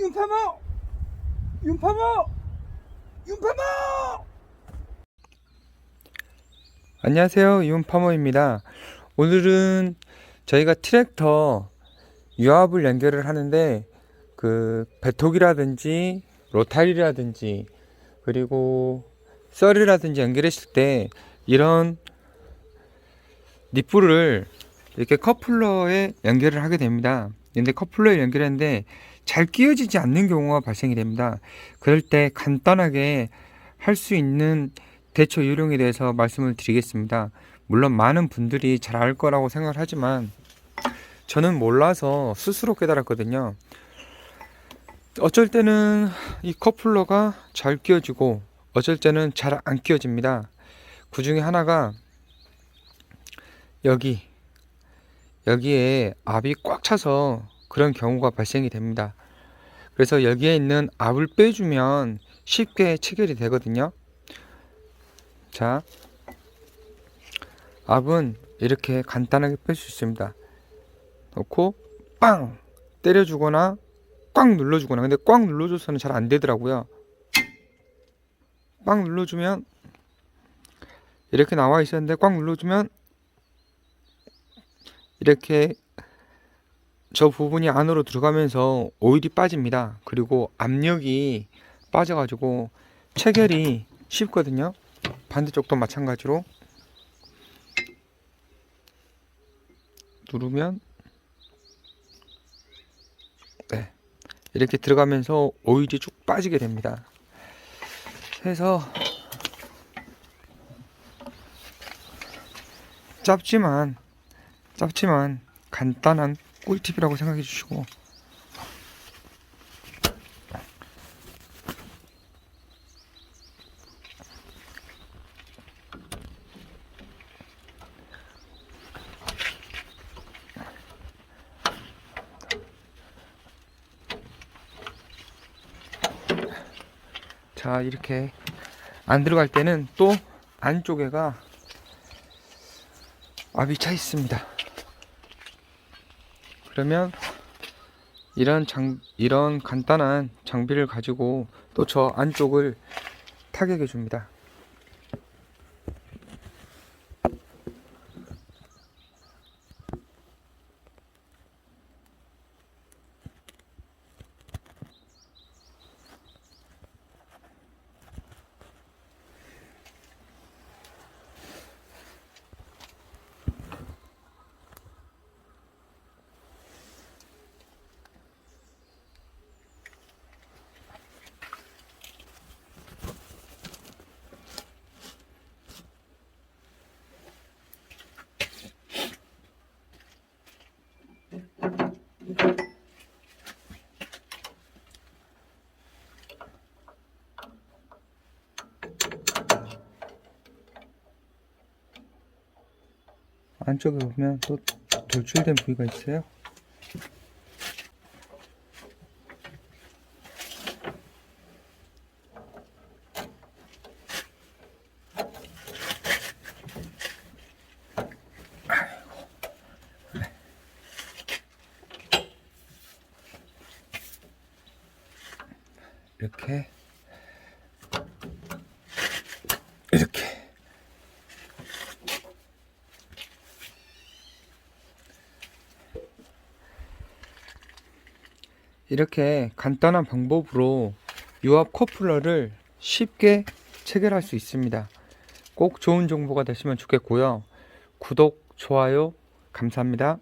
윤파모! 윤파모! 윤파모! 안녕하세요. 윤파모입니다. 오늘은 저희가 트랙터 유압을 연결을 하는데 그 배톡이라든지 로타리라든지 그리고 썰이라든지 연결했을 때 이런 닛불을 이렇게 커플러에 연결을 하게 됩니다. 근데 커플러에 연결했는데 잘 끼워지지 않는 경우가 발생이 됩니다. 그럴 때 간단하게 할 수 있는 대처 요령에 대해서 말씀을 드리겠습니다. 물론 많은 분들이 잘 알 거라고 생각을 하지만 저는 몰라서 스스로 깨달았거든요. 어쩔 때는 이 커플러가 잘 끼워지고 어쩔 때는 잘 안 끼워집니다. 그 중에 하나가 여기 여기에 압이 꽉 차서 그런 경우가 발생이 됩니다. 그래서 여기에 있는 압을 빼주면 쉽게 체결이 되거든요. 자, 압은 이렇게 간단하게 뺄 수 있습니다. 놓고 빵 때려주거나 꽉 눌러주거나 근데 꽉 눌러줘서는 잘 안 되더라고요. 꽉 눌러주면 이렇게 나와 있었는데 꽉 눌러주면 이렇게 저 부분이 안으로 들어가면서 오일이 빠집니다. 그리고 압력이 빠져가지고 체결이 쉽거든요. 반대쪽도 마찬가지로 누르면 네 이렇게 들어가면서 오일이 쭉 빠지게 됩니다. 해서 짧지만 짧지만 간단한 꿀팁이라고 생각해 주시고 자 이렇게 안 들어갈 때는 또 안쪽에가 압이 차 있습니다. 그러면 이런 장 이런 간단한 장비를 가지고 또 저 안쪽을 타격해 줍니다. 안쪽에 보면 또 돌출된 부위가 있어요. 이렇게 이렇게 이렇게 간단한 방법으로 유압 커플러를 쉽게 체결할 수 있습니다. 꼭 좋은 정보가 되시면 좋겠고요. 구독, 좋아요, 감사합니다.